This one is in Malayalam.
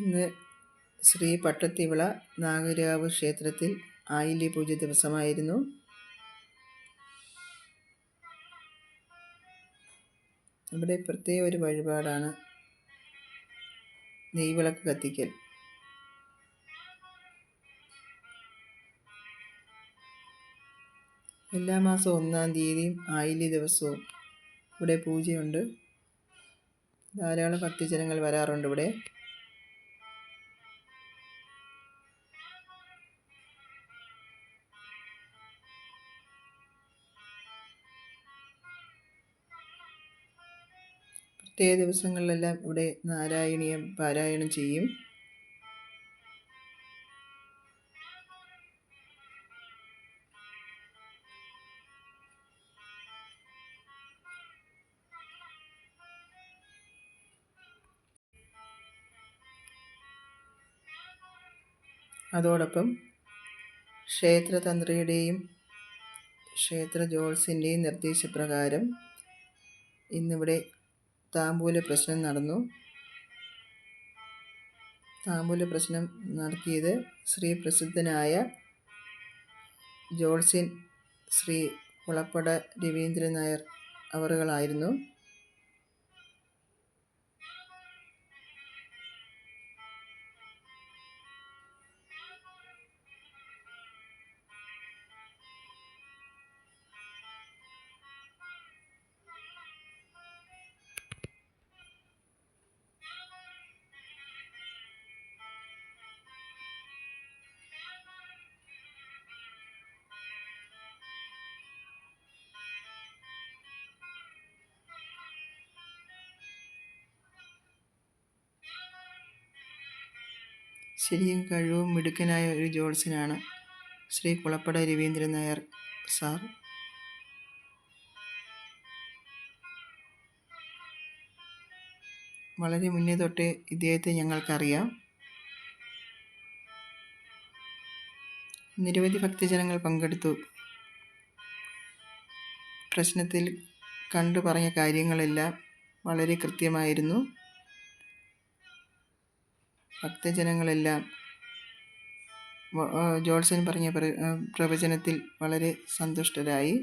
ഇന്ന് ശ്രീ പട്ടത്തിവിള നാഗരാവ് ക്ഷേത്രത്തിൽ ആയില്യ പൂജ ദിവസമായിരുന്നു. ഇവിടെ പ്രത്യേക ഒരു വഴിപാടാണ് നെയ്വിളക്ക് കത്തിക്കൽ. എല്ലാ മാസവും ഒന്നാം തീയതിയും ആയില്യ ദിവസവും ഇവിടെ പൂജയുണ്ട്. ധാരാളം ഭക്തജനങ്ങൾ വരാറുണ്ട് ഇവിടെ. പ്രത്യേക ദിവസങ്ങളിലെല്ലാം ഇവിടെ നാരായണീയം പാരായണം ചെയ്യും. അതോടൊപ്പം ക്ഷേത്രതന്ത്രിയുടെയും ക്ഷേത്ര ജോൾസിന്റെയും നിർദ്ദേശപ്രകാരം ഇന്നിവിടെ താമ്പൂല പ്രശ്നം നടന്നു. താമ്പൂല പ്രശ്നം നടത്തിയത് ശ്രീ പ്രസിദ്ധനായ ജോൾസിൻ ശ്രീ കുളപ്പട രവീന്ദ്രൻ നായർ അവറുകളായിരുന്നു. ശരിയും കഴിവും മിടുക്കനായ ഒരു ജോത്സ്യനാണ് ശ്രീ കുളപ്പട രവീന്ദ്രൻ നായർ സാർ. വളരെ മുന്നേ തൊട്ടേ ഇദ്ദേഹത്തെ ഞങ്ങൾക്കറിയാം. നിരവധി ഭക്തജനങ്ങൾ പങ്കെടുത്തു. പ്രശ്നത്തിൽ കണ്ടു പറഞ്ഞ കാര്യങ്ങളെല്ലാം വളരെ കൃത്യമായിരുന്നു. ഭക്തജനങ്ങളെല്ലാം ജോത്സ്യൻ പറഞ്ഞ പ്രവചനത്തിൽ വളരെ സന്തുഷ്ടരായി.